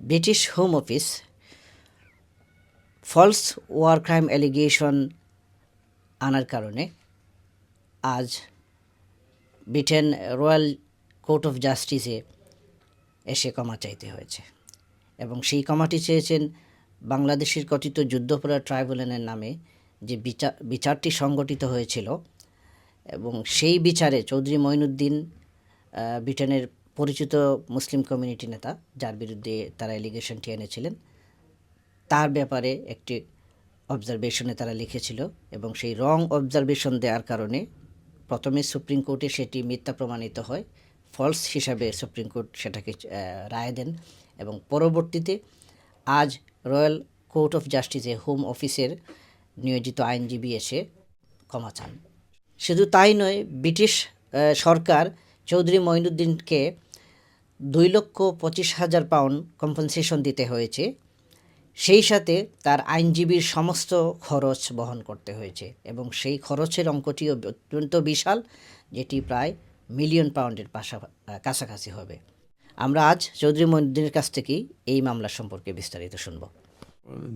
British home office false war crime allegation আনার কারণে আজ ব্রিটেন রয়্যাল কোর্ট অফ জাস্টিসে এসে ক্ষমা চাইতে হয়েছে এবং সেই ক্ষমাটি চেয়েছেন বাংলাদেশের কথিত যুদ্ধপরাধ ট্রাইব্যুনালের নামে যে বিচার বিচারটি সংগঠিত হয়েছিল এবং সেই বিচারে চৌধুরী মঈনুদ্দিন ব্রিটেনের পরিচিত মুসলিম কমিউনিটি নেতা, যার বিরুদ্ধে তারা এলিগেশনটি এনেছিলেন, তার ব্যাপারে একটি অবজারভেশনে তারা লিখেছিল এবং সেই রং অবজারভেশন দেওয়ার কারণে প্রথমে সুপ্রিম কোর্টে সেটি মিথ্যা প্রমাণিত হয় ফলস হিসাবে সুপ্রিম কোর্ট সেটাকে রায় দেন এবং পরবর্তীতে আজ রয়্যাল কোর্ট অফ জাস্টিসে হোম অফিসের নিয়োজিত আইনজীবী এসে ক্ষমা চান। শুধু তাই নয়, ব্রিটিশ সরকার চৌধুরী মঈনুদ্দিনকে দুই লক্ষ পঁচিশ হাজার পাউন্ড কম্পেনসেশন দিতে হয়েছে। সেই সাথে তার আইনজীবীর সমস্ত খরচ বহন করতে হয়েছে এবং সেই খরচের অঙ্কটিও অত্যন্ত বিশাল, যেটি প্রায় মিলিয়ন পাউন্ডের পাশা, কাছাকাছি হবে। আমরা আজ চৌধুরী মঈনুদ্দিনের কাছ থেকেই এই মামলা সম্পর্কে বিস্তারিত শুনব।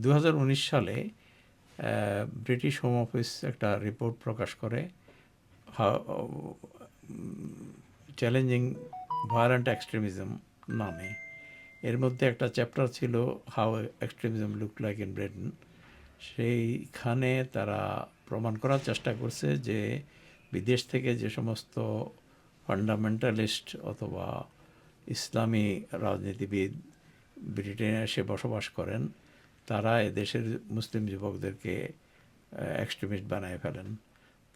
দু হাজার উনিশ সালে ব্রিটিশ হোম অফিস একটা রিপোর্ট প্রকাশ করে চ্যালেঞ্জিং ভায়োলেন্ট এক্সট্রিমিজম নামে। এর মধ্যে একটা চ্যাপ্টার ছিল how extremism look like in Britain সেইখানে তারা প্রমাণ করার চেষ্টা করছে যে বিদেশ থেকে যে সমস্ত ফান্ডামেন্টালিস্ট অথবা ইসলামী রাজনীতিবিদ ব্রিটেনে এসে বসবাস করেন, তারা এদেশের মুসলিম যুবকদেরকে এক্সট্রিমিস্ট বানায় ফেলেন।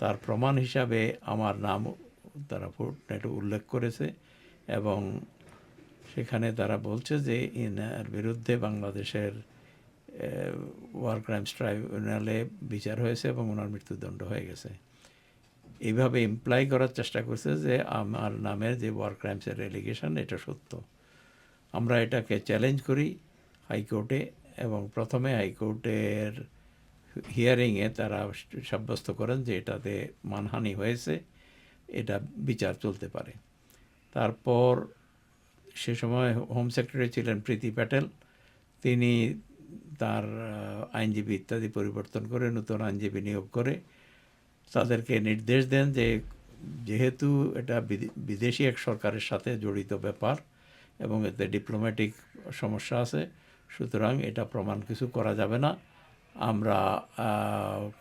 তার প্রমাণ হিসাবে আমার নাম তারা ফুটনেটে উল্লেখ করেছে। এবং সেখানে তারা বলছে যে ইনার বিরুদ্ধে বাংলাদেশের ওয়ার ক্রাইমস ট্রাইব্যুনালে বিচার হয়েছে এবং ওনার মৃত্যুদণ্ড হয়ে গেছে। এইভাবে ইমপ্লাই করার চেষ্টা করছে যে আমার নামের যে ওয়ার ক্রাইমসের রেলিগেশন এটা সত্য। আমরা এটাকে চ্যালেঞ্জ করি হাইকোর্টে এবং প্রথমে হাইকোর্টের হিয়ারিংয়ে তারা সাব্যস্ত করেন যে এটাতে মানহানি হয়েছে, এটা বিচার চলতে পারে। তারপর সে সময় হোম সেক্রেটারি ছিলেন প্রীতি প্যাটেল। তিনি তার আইনজীবী ইত্যাদি পরিবর্তন করে নতুন আইনজীবী নিয়োগ করে তাদেরকে নির্দেশ দেন যে যেহেতু এটা বিদে- বিদেশি এক সরকারের সাথে জড়িত ব্যাপার এবং এতে ডিপ্লোম্যাটিক সমস্যা আছে, সুতরাং এটা প্রমাণ কিছু করা যাবে না। আমরা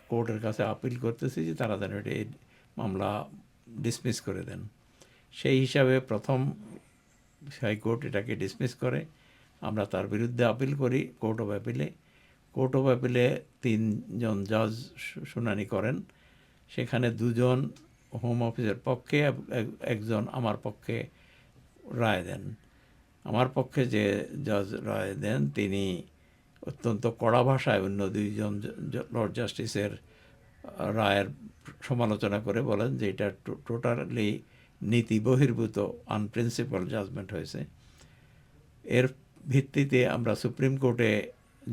কোর্টের কাছে আপিল করতেছি যে তারা যেন এটা এই মামলা ডিসমিস করে দেন। সেই হিসাবে প্রথম হাইকোর্ট এটাকে ডিসমিস করে। আমরা তার বিরুদ্ধে আপিল করি কোর্ট অফ অ্যাপিলে কোর্ট অফ অ্যাপিলে তিনজন জজ শুনানি করেন। সেখানে দুজন হোম অফিসের পক্ষে একজন আমার পক্ষে রায় দেন। আমার পক্ষে যে জজ রায় দেন, তিনি অত্যন্ত কড়া ভাষায় অন্য দুইজন লর্ড জাস্টিসের রায়ের সমালোচনা করে বলেন যে এটা টোটালি নীতি বহির্ভূত আনপ্রিন্সিপাল জাজমেন্ট হয়েছে। এর ভিত্তিতে আমরা সুপ্রিম কোর্টে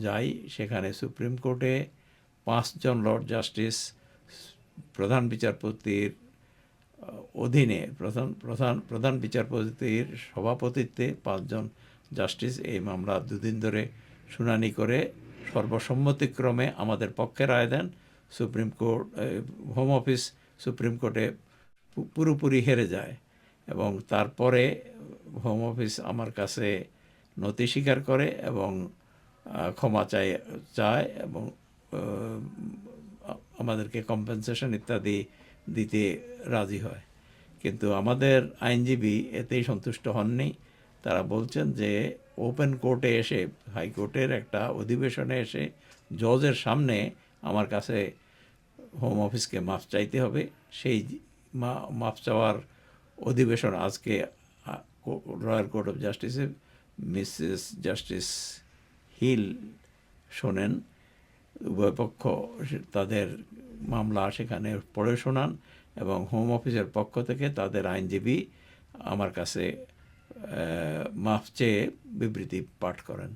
যাই, সেখানে সুপ্রিম কোর্টে পাঁচজন লর্ড জাস্টিস, প্রধান বিচারপতির অধীনে প্রধান প্রধান প্রধান বিচারপতির সভাপতিত্বে পাঁচজন জাস্টিস এই মামলা দুদিন ধরে শুনানি করে সর্বসম্মতিক্রমে আমাদের পক্ষে রায় দেন। Supreme court home office supreme কোর্টে পুরোপুরি হেরে যায় এবং তারপরে হোম অফিস আমার কাছে নথি স্বীকার করে এবং ক্ষমা চাই চায় এবং আমাদেরকে কম্পেনসেশন ইত্যাদি দিতে রাজি হয়। কিন্তু আমাদের আইনজীবী এতেই সন্তুষ্ট হননি। তারা বলছেন যে ওপেন কোর্টে এসে হাইকোর্টের একটা অধিবেশনে এসে জজের সামনে আমার কাছে হোম অফিসকে মাফ চাইতে হবে। সেই মাফ চাওয়ার অধিবেশন আজকে রয়্যাল কোর্ট অফ জাস্টিসে মিসেস জাস্টিস হিল শোনেন। উভয় পক্ষ তাদের মামলা সেখানে পড়ে শোনান এবং হোম অফিসের পক্ষ থেকে তাদের আইনজীবী আমার কাছে মাফ চেয়ে বিবৃতি পাঠ করেন।